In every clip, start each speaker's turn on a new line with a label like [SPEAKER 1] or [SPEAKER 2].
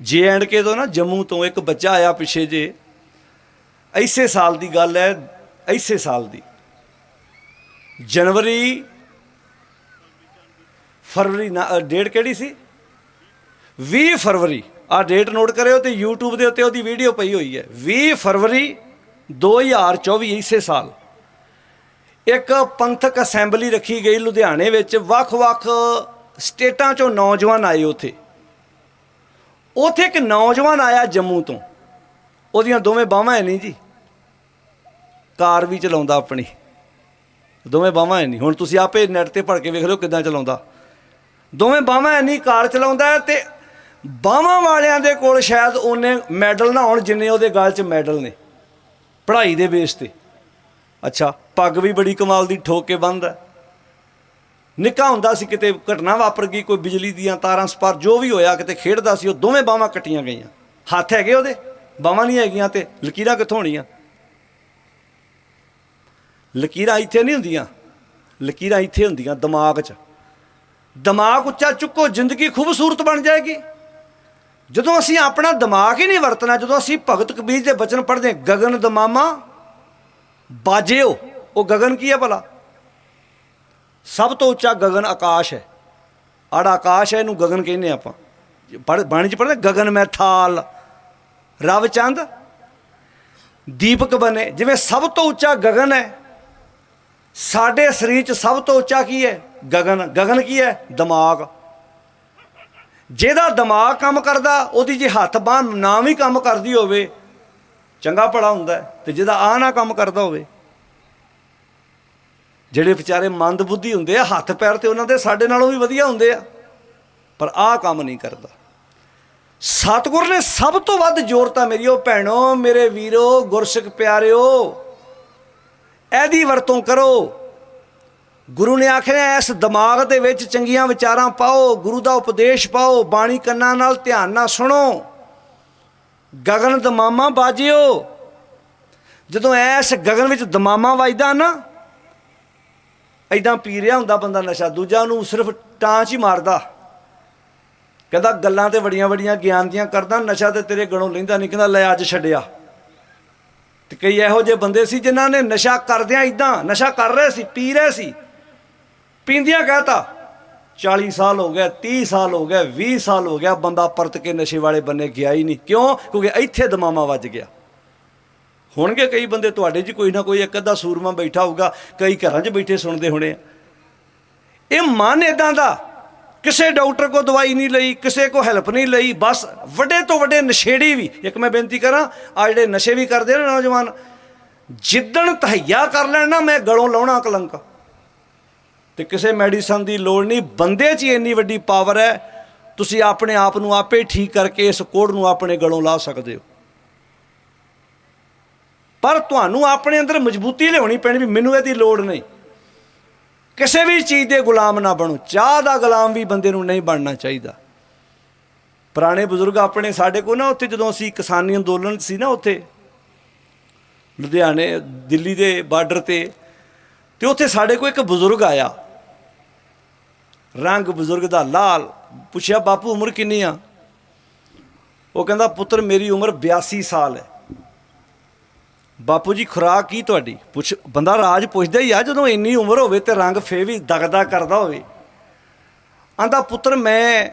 [SPEAKER 1] ਜੇ and K ਤੋਂ ਨਾ, ਜੰਮੂ ਤੋਂ ਇੱਕ ਬੱਚਾ ਆਇਆ ਪਿੱਛੇ ਜੇ, ਐਸੇ ਸਾਲ ਦੀ ਗੱਲ ਹੈ ਐਸੇ ਸਾਲ ਦੀ। ਜਨਵਰੀ, ਫਰਵਰੀ ਨਾ ਡੇਟ ਕਿਹੜੀ ਸੀ? 20 ਫਰਵਰੀ ਆ ਡੇਟ ਨੋਟ ਕਰਿਓ ਤੇ YouTube ਦੇ ਉੱਤੇ ਉਹਦੀ ਵੀਡੀਓ ਪਈ ਹੋਈ ਹੈ 20 ਫਰਵਰੀ 2024 ਇਸੇ ਸਾਲ। ਇੱਕ ਪੰਥਕ ਅਸੈਂਬਲੀ ਰੱਖੀ ਗਈ ਲੁਧਿਆਣੇ ਵਿੱਚ, ਵੱਖ-ਵੱਖ ਸਟੇਟਾਂ ਚੋਂ ਨੌਜਵਾਨ ਆਏ ਉੱਥੇ। ਉੱਥੇ ਇੱਕ ਨੌਜਵਾਨ ਆਇਆ ਜੰਮੂ ਤੋਂ। ਉਹਦੀਆਂ ਦੋਵੇਂ ਬਾਹਾਂ ਹੈ ਨਹੀਂ ਜੀ। ਕਾਰ ਵੀ ਚਲਾਉਂਦਾ ਆਪਣੀ। ਦੋਵੇਂ ਬਾਹਾਂ ਹੈ ਨਹੀਂ। ਹੁਣ ਤੁਸੀਂ ਆਪੇ ਨੈਟ ਤੇ ਪੜ ਕੇ ਵੇਖ ਲਓ ਕਿਦਾਂ ਚਲਾਉਂਦਾ। ਦੋਵੇਂ ਬਾਹਾਂ ਹੈ ਨਹੀਂ, ਕਾਰ ਚਲਾਉਂਦਾ ਹੈ ਤੇ ਬਾਹਾਂ ਵਾਲਿਆਂ ਦੇ ਕੋਲ ਸ਼ਾਇਦ ਉਹਨੇ ਮੈਡਲ ਨਾ ਹੋਣ, ਜਿੰਨੇ ਉਹਦੇ ਗਲ 'ਚ ਮੈਡਲ ਨੇ। ਪੜ੍ਹਾਈ ਦੇ ਬੇਸ ਤੇ। ਅੱਛਾ, ਪੱਗ ਵੀ ਬੜੀ ਕਮਾਲ ਦੀ, ਠੋਕ ਕੇ ਬੰਨਦਾ ਨਿੱਕਾ ਹੁੰਦਾ ਸੀ ਕਿਤੇ ਘਟਨਾ ਵਾਪਰ ਗਈ ਕੋਈ ਬਿਜਲੀ ਦੀਆਂ ਤਾਰਾਂ ਸਪਾਰ ਜੋ ਵੀ ਹੋਇਆ ਕਿਤੇ ਖੇਡਦਾ ਸੀ ਉਹ ਦੋਵੇਂ ਬਾਹਾਂ ਕੱਟੀਆਂ ਗਈਆਂ। ਹੱਥ ਹੈਗੇ ਉਹਦੇ? ਬਾਹਾਂ ਨਹੀਂ ਹੈਗੀਆਂ ਤੇ ਲਕੀਰਾਂ ਕਿੱਥੋਂ ਹੋਣੀਆਂ? ਲਕੀਰਾਂ ਇੱਥੇ ਨਹੀਂ ਹੁੰਦੀਆਂ। ਲਕੀਰਾਂ ਇੱਥੇ ਹੁੰਦੀਆਂ ਦਿਮਾਗ 'ਚ। ਦਿਮਾਗ ਉੱਚਾ ਚੁੱਕੋ ਜ਼ਿੰਦਗੀ ਖੂਬਸੂਰਤ ਬਣ ਜਾਏਗੀ। ਜਦੋਂ ਅਸੀਂ ਆਪਣਾ ਦਿਮਾਗ ਹੀ ਨਹੀਂ ਵਰਤਣਾ ਜਦੋਂ ਅਸੀਂ ਭਗਤ ਕਬੀਰ ਦੇ ਬਚਨ ਪੜ੍ਹਦੇ ਹਾਂ, ਗਗਨ ਦਮਾਮਾ ਬਾਜਿਓ ਉਹ ਗਗਨ ਕੀ ਹੈ ਭਲਾ? ਸਭ ਤੋਂ ਉੱਚਾ ਗਗਨ ਆਕਾਸ਼ ਹੈ। ਆੜਾ ਆਕਾਸ਼ ਹੈ ਇਹਨੂੰ ਗਗਨ ਕਹਿੰਦੇ ਆਪਾਂ। ਪੜ੍ਹ ਬਾਣੀ ਚ ਪੜ੍ਹਦੇ ਗਗਨ ਮੈਂ ਥਾਲ। ਰਵ ਚੰਦ ਦੀਪਕ ਬਨੇ। ਜਿਵੇਂ ਸਭ ਤੋਂ ਉੱਚਾ ਗਗਨ ਹੈ ਸਾਡੇ ਸਰੀਰ ਚ ਸਭ ਤੋਂ ਉੱਚਾ ਕੀ ਹੈ? ਗਗਨ। ਗਗਨ ਕੀ ਹੈ? ਦਿਮਾਗ। ਜਿਹਦਾ ਦਿਮਾਗ ਕੰਮ ਕਰਦਾ ਉਹਦੀ ਜੇ ਹੱਥ ਬਾਹ ਨਾ ਵੀ ਕੰਮ ਕਰਦੀ ਹੋਵੇ ਚੰਗਾ ਭਲਾ ਹੁੰਦਾ ਹੈ, ਤੇ ਜਿਹਦਾ ਆ ਨਾ ਕੰਮ ਕਰਦਾ ਹੋਵੇ ਜਿਹੜੇ ਵਿਚਾਰੇ ਮੰਦ ਬੁੱਧੀ ਹੁੰਦੇ ਆ, ਹੱਥ ਪੈਰ ਤੇ ਉਹਨਾਂ ਦੇ ਸਾਡੇ ਨਾਲੋਂ ਵੀ ਵਧੀਆ ਹੁੰਦੇ ਆ। ਪਰ ਆਹ ਕੰਮ ਨਹੀਂ ਕਰਦਾ। ਸਤਿਗੁਰ ਨੇ ਸਭ ਤੋਂ ਵੱਧ ਜ਼ੋਰ ਤਾਂ ਉਹ ਭੈਣੋ, ਮੇਰੇ ਵੀਰੋ, ਗੁਰਸਿੱਖ ਪਿਆਰਿਓ, ਇਹਦੀ ਵਰਤੋਂ ਕਰੋ। ਗੁਰੂ ਨੇ ਆਖਿਆ, ਇਸ ਦਿਮਾਗ ਦੇ ਵਿੱਚ ਚੰਗੀਆਂ ਵਿਚਾਰਾਂ ਪਾਓ, ਗੁਰੂ ਦਾ ਉਪਦੇਸ਼ ਪਾਓ, ਬਾਣੀ ਕੰਨਾਂ ਨਾਲ ਧਿਆਨ ਨਾਲ ਸੁਣੋ। ਗਗਨ ਦਮਾਮਾ ਬਾਜਿਓ। ਜਦੋਂ ਐਸ ਗਗਨ ਵਿੱਚ ਦਮਾਮਾ ਵੱਜਦਾ ਨਾ ਐਦਾਂ ਪੀ ਰਿਹਾ ਹੁੰਦਾ ਬੰਦਾ ਨਸ਼ਾ, ਦੂਜਾ ਉਹਨੂੰ ਸਿਰਫ ਟਾਂਚ ਹੀ ਮਾਰਦਾ। ਕਹਿੰਦਾ ਗੱਲਾਂ ਤੇ ਵੱਡੀਆਂ ਵੱਡੀਆਂ ਗਿਆਨ ਦੀਆਂ ਕਰਦਾ, ਨਸ਼ਾ ਤੇ ਤੇਰੇ ਗਣੋਂ ਲੈਂਦਾ ਨਹੀਂ, ਕਹਿੰਦਾ ਲੈ ਅੱਜ ਛੱਡਿਆ। ਤੇ ਕਈ ਇਹੋ ਜਿਹੇ ਬੰਦੇ ਸੀ ਜਿਨ੍ਹਾਂ ਨੇ ਨਸ਼ਾ ਕਰਦਿਆਂ ਇਦਾਂ ਨਸ਼ਾ ਕਰ ਰਹੇ ਸੀ, ਪੀ ਰਹੇ ਸੀ। ਪੀਂਦਿਆਂ ਕਹਤਾ 40 ਸਾਲ ਹੋ ਗਿਆ 30 ਸਾਲ ਹੋ ਗਿਆ 20 ਸਾਲ ਹੋ ਗਿਆ, ਬੰਦਾ ਪਰਤ ਕੇ ਨਸ਼ੇ ਵਾਲੇ ਬੰਨੇ ਗਿਆ ਹੀ ਨਹੀਂ। ਕਿਉਂ? ਕਿਉਂਕਿ ਇੱਥੇ ਦਮਾਮਾ ਵੱਜ ਗਿਆ। ਹੋਣਗੇ ਕਈ ਬੰਦੇ, ਤੁਹਾਡੇ 'ਚ ਕੋਈ ਨਾ ਕੋਈ ਇੱਕ ਅੱਧਾ ਸੂਰਮਾ ਬੈਠਾ ਹੋਊਗਾ, ਕਈ ਘਰਾਂ 'ਚ ਬੈਠੇ ਸੁਣਦੇ ਹੋਣੇ ਆ। ਇਹ ਮਨ ਇਦਾਂ ਦਾ, ਕਿਸੇ ਡਾਕਟਰ ਕੋ ਦਵਾਈ ਨਹੀਂ ਲਈ, ਕਿਸੇ ਕੋ ਹੈਲਪ ਨਹੀਂ ਲਈ, ਬਸ ਵੱਡੇ ਤੋਂ ਵੱਡੇ ਨਸ਼ੇੜੀ ਵੀ। ਇੱਕ ਮੈਂ ਬੇਨਤੀ ਕਰਾਂ ਆ ਜਿਹੜੇ ਨਸ਼ੇ ਵੀ ਕਰਦੇ ਨੇ ਨੌਜਵਾਨ, ਜਿੱਦਣ ਤਹਈਆ ਕਰ ਲੈਣ ਨਾ, ਮੈਂ ਗਲੋਂ ਲਾਉਣਾ ਕਲੰਕ। ਤੇ ਕਿਸੇ ਮੈਡੀਸਨ ਦੀ ਲੋੜ ਨਹੀਂ, ਬੰਦੇ 'ਚ ਹੀ ਇੰਨੀ ਵੱਡੀ ਪਾਵਰ ਹੈ, ਤੁਸੀਂ ਆਪਣੇ ਆਪ ਨੂੰ ਆਪੇ ਠੀਕ ਕਰਕੇ ਇਸ ਕੋੜ ਨੂੰ ਆਪਣੇ ਗਲੋਂ ਲਾ ਸਕਦੇ ਹੋ। ਪਰ ਤੁਹਾਨੂੰ ਆਪਣੇ ਅੰਦਰ ਮਜ਼ਬੂਤੀ ਲਿਆਉਣੀ ਪੈਣੀ ਵੀ ਮੈਨੂੰ ਇਹਦੀ ਲੋੜ ਨਹੀਂ। ਕਿਸੇ ਵੀ ਚੀਜ਼ ਦੇ ਗੁਲਾਮ ਨਾ ਬਣੋ। ਚਾਹ ਦਾ ਗੁਲਾਮ ਵੀ ਬੰਦੇ ਨੂੰ ਨਹੀਂ ਬਣਨਾ ਚਾਹੀਦਾ। ਪੁਰਾਣੇ ਬਜ਼ੁਰਗ ਆਪਣੇ ਸਾਡੇ ਕੋਲ ਨਾ, ਉੱਥੇ ਜਦੋਂ ਅਸੀਂ ਕਿਸਾਨੀ ਅੰਦੋਲਨ ਸੀ ਨਾ ਉੱਥੇ, ਲੁਧਿਆਣੇ, ਦਿੱਲੀ ਦੇ ਬਾਰਡਰ ਤੇ ਤੇ ਉੱਥੇ ਸਾਡੇ ਕੋਲ ਇੱਕ ਬਜ਼ੁਰਗ ਆਇਆ। ਰੰਗ ਬਜ਼ੁਰਗ ਦਾ, ਲਾਲ। ਪੁੱਛਿਆ, ਬਾਪੂ, ਉਮਰ ਕਿੰਨੀ ਆ? ਉਹ ਕਹਿੰਦਾ, ਪੁੱਤਰ, ਮੇਰੀ ਉਮਰ 82 ਸਾਲ ਹੈ। ਬਾਪੂ ਜੀ, ਖੁਰਾਕ ਕੀ ਤੁਹਾਡੀ? ਪੁੱਛ, ਬੰਦਾ ਰਾਜ ਪੁੱਛਦਾ ਹੀ ਆ, ਜਦੋਂ ਇੰਨੀ ਉਮਰ ਹੋਵੇ ਤੇ ਰੰਗ ਫੇ ਵੀ ਦਗਦਾ ਕਰਦਾ ਹੋਵੇ। ਆਂਦਾ, ਪੁੱਤਰ, ਮੈਂ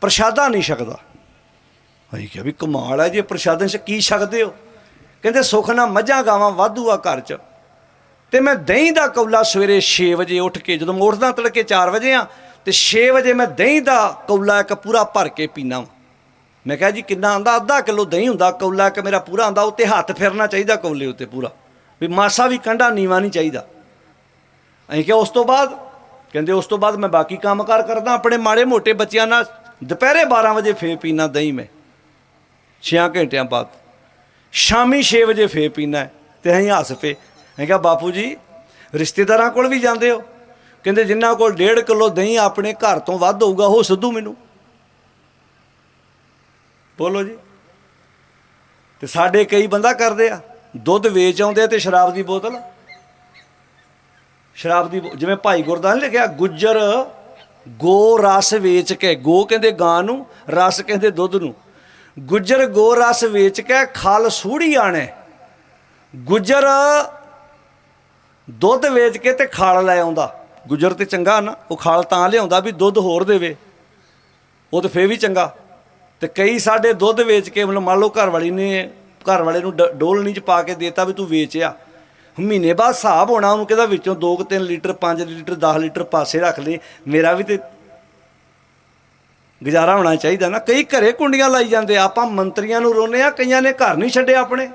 [SPEAKER 1] ਪ੍ਰਸ਼ਾਦਾ ਨਹੀਂ ਛਕਦਾ। ਅਸੀਂ ਕਿਹਾ ਵੀ ਕਮਾਲ ਹੈ, ਜੇ ਪ੍ਰਸ਼ਾਦਨ ਚ ਕੀ ਛਕਦੇ ਹੋ? ਕਹਿੰਦੇ, ਸੁੱਖ ਨਾ ਮੱਝਾਂ ਗਾਵਾਂ ਵਾਧੂ ਆ ਘਰ ਚ। ਤੇ ਮੈਂ ਦਹੀਂ ਦਾ ਕੌਲਾ ਸਵੇਰੇ 6 ਵਜੇ ਉੱਠ ਕੇ, ਜਦੋਂ ਮੈਂ ਤੜਕੇ 4 ਵਜੇ ਆ, ਤੇ 6 ਵਜੇ ਮੈਂ ਦਹੀਂ ਦਾ ਕੌਲਾ ਇੱਕ ਪੂਰਾ ਭਰ ਕੇ ਪੀਣਾ ਵਾਂ। ਮੈਂ ਕਿਹਾ ਜੀ, ਕਿੰਨਾ ਆਂਦਾ? ਅੱਧਾ ਕਿਲੋ ਦਹੀਂ ਹੁੰਦਾ, ਕੌਲਾ ਇੱਕ ਮੇਰਾ ਪੂਰਾ ਆਂਦਾ, ਉੱਤੇ ਹੱਥ ਫਿਰਨਾ ਚਾਹੀਦਾ ਕੌਲੇ ਉੱਤੇ ਪੂਰਾ। ਵੀ ਮਾਸਾ ਵੀ ਕੰਡਾ, ਨੀਵਾ ਨਹੀਂ ਚਾਹੀਦਾ। ਅਸੀਂ ਕਿਹਾ, ਉਸ ਤੋਂ ਬਾਅਦ? ਕਹਿੰਦੇ, ਉਸ ਤੋਂ ਬਾਅਦ ਮੈਂ ਬਾਕੀ ਕੰਮਕਾਰ ਕਰਦਾ, ਆਪਣੇ ਮਾੜੇ ਮੋਟੇ ਬੱਚਿਆਂ ਨਾਲ ਦੁਪਹਿਰੇ 12 ਵਜੇ ਫੇਰ ਪੀਣਾ ਦਹੀਂ ਮੈਂ। 6 ਘੰਟਿਆਂ ਬਾਅਦ। ਸ਼ਾਮੀ 6 ਵਜੇ ਫੇਰ ਪੀਣਾ ਹੈ। ਤੇ ਅਸੀਂ ਹੱਸ ਪਏ। ਮੈਂ ਕਿਹਾ, ਬਾਪੂ ਜੀ, ਰਿਸ਼ਤੇਦਾਰਾਂ ਕੋਲ ਵੀ ਜਾਂਦੇ ਹੋ? ਕਹਿੰਦੇ ਜਿਨ੍ਹਾਂ ਕੋਲ 1.5 ਕਿਲੋ ਦਹੀਂ ਆਪਣੇ ਘਰ ਤੋਂ ਵੱਧ ਹੋਊਗਾ, ਉਹ ਸਿੱਧੂ ਮੈਨੂੰ। ਬੋਲੋ ਜੀ। ਤੇ ਸਾਡੇ ਕਈ ਬੰਦਾ ਕਰਦੇ ਆ, ਦੁੱਧ ਵੇਚ ਆਉਂਦੇ ਆ ਤੇ ਸ਼ਰਾਬ ਦੀ ਬੋਤਲ। ਸ਼ਰਾਬ ਦੀ ਬੋ- ਜਿਵੇਂ ਭਾਈ ਗੁਰਦਾਸ ਨੇ ਲਿਖਿਆ, ਗੁੱਜਰ ਗੋ ਰਸ ਵੇਚ ਕੇ, ਗੋ ਕਹਿੰਦੇ ਗਾਂ ਨੂੰ, ਰਸ ਕਹਿੰਦੇ ਦੁੱਧ ਨੂੰ। ਗੁੱਜਰ ਗੋ ਰਸ ਵੇਚ ਕੇ ਖਲ ਸੂੜੀ ਆਣੇ। ਗੁੱਜਰ ਦੁੱਧ ਵੇਚ ਕੇ ਤੇ ਖਾਲ ਲੈ ਆਉਂਦਾ। ਗੁੱਜਰ ਤੇ ਚੰਗਾ ਨਾ, ਉਹ ਖਾਲ ਤਾਂ ਲਿਆਉਂਦਾ ਵੀ ਦੁੱਧ ਹੋਰ ਦੇਵੇ। ਉਹ ਤੇ ਫੇਰ ਵੀ ਚੰਗਾ। ਤੇ ਕਈ ਸਾਡੇ ਦੁੱਧ ਵੇਚ ਕੇ, ਮਤਲਬ ਮੰਨ ਲਓ ਘਰ ਵਾਲੀ ਨੇ, ਘਰ ਵਾਲੇ ਨੂੰ ਡੋਲਣੀ ਚ ਪਾ ਕੇ ਦੇਤਾ ਵੀ ਤੂੰ ਵੇਚਿਆ। ਮਹੀਨੇ ਬਾਅਦ ਹਿਸਾਬ ਹੋਣਾ, ਉਹਨੂੰ ਕਹਿੰਦਾ ਵਿੱਚੋਂ 2-3 ਲੀਟਰ 5 ਲੀਟਰ 10 ਲੀਟਰ ਪਾਸੇ ਰੱਖ ਲਈ ਮੇਰਾ ਵੀ ਤੇ ਗੁਜ਼ਾਰਾ ਹੋਣਾ ਚਾਹੀਦਾ ਨਾ। ਕਈ ਘਰੇ ਕੁੰਡੀਆਂ ਲਾਈ ਜਾਂਦੇ ਆਪਾਂ ਮੰਤਰੀਆਂ ਨੂੰ ਰੋਨੇ ਆ, ਕਈਆਂ ਨੇ ਘਰ ਨਹੀਂ ਛੱਡੇ ਆਪਣੇ।